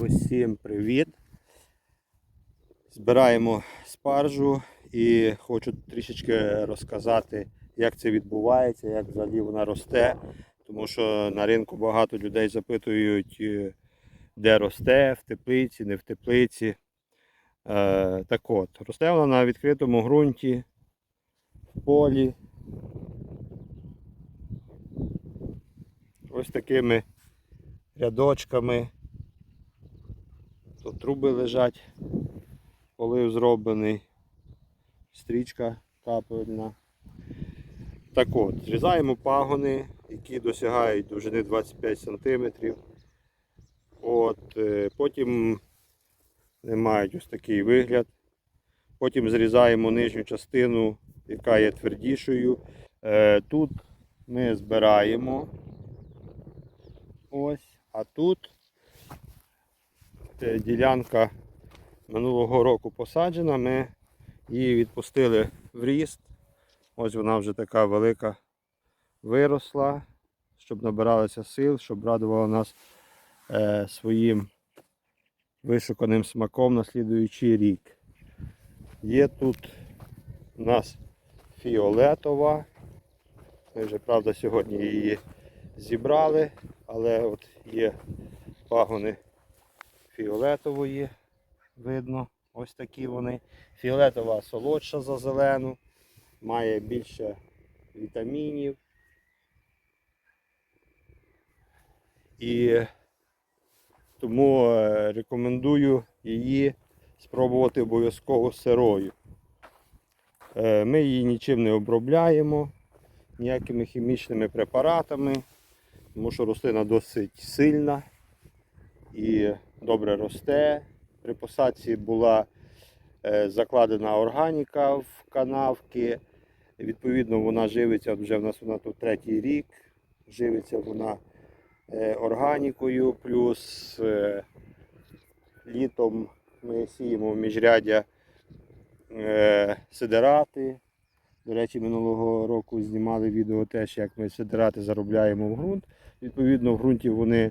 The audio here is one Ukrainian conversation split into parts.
Усім привіт! Збираємо спаржу і хочу трішечки розказати, як це відбувається, як взагалі вона росте. Тому що на ринку багато людей запитують, е, де росте, в теплиці, не в теплиці. Е, так от, росте вона на відкритому ґрунті, в полі. Ось такими рядочками. Тут труби лежать, полив зроблений, стрічка капельна. Так от, зрізаємо пагони, які досягають довжини 25 см. От, е, потім вони мають ось такий вигляд. Потім зрізаємо нижню частину, яка є твердішою. Е, Тут ми збираємо. Ось, а тут ділянка минулого року посаджена, ми її відпустили в ріст. Ось вона вже така велика виросла, щоб набиралася сил, щоб радувала нас е, своїм вишуканим смаком на слідуючий рік. Є тут у нас фіолетова. Ми вже, правда, сьогодні її зібрали, але от є пагони фіолетової, видно, ось такі вони. Фіолетова солодша за зелену, має більше вітамінів. І тому е, рекомендую її спробувати обов'язково сирою. Е, Ми її нічим не обробляємо, ніякими хімічними препаратами, тому що рослина досить сильна і добре росте. При посадці була е, закладена органіка в канавки. Відповідно, вона живиться, вже в нас вона тут третій рік, живиться вона е, органікою, плюс е, літом ми сіємо в міжряддя е, сидерати. До речі, минулого року знімали відео теж, як ми сидерати заробляємо в ґрунт. Відповідно, в ґрунті вони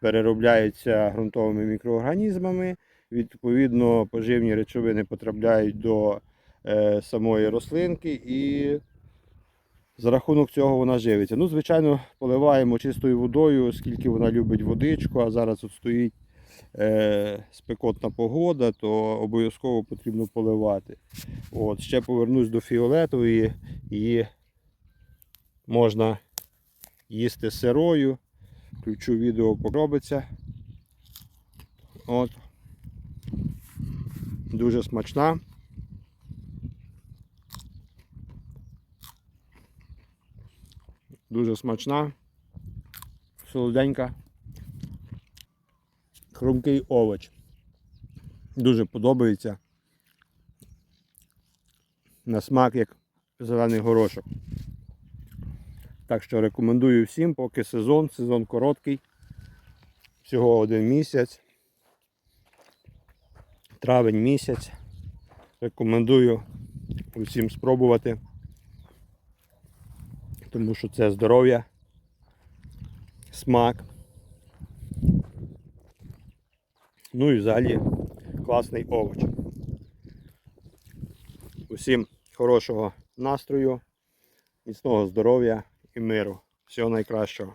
переробляються ґрунтовими мікроорганізмами. Відповідно, поживні речовини потрапляють до е, самої рослинки і за рахунок цього вона живиться. Ну, звичайно, поливаємо чистою водою, оскільки вона любить водичку, а зараз тут стоїть е, спекотна погода, то обов'язково потрібно поливати. От, ще повернусь до фіолетової, її можна їсти сирою. Включу відео поробиться. От. Дуже смачна. Дуже смачна, солоденька, хрумкий овоч. Дуже подобається. На смак як зелений горошок. Так що рекомендую всім, поки сезон, сезон короткий, всього один місяць, травень місяць. Рекомендую усім спробувати, тому що це здоров'я, смак. Ну і взагалі класний овоч. Усім хорошого настрою, міцного здоров'я і миру. Всього найкращого.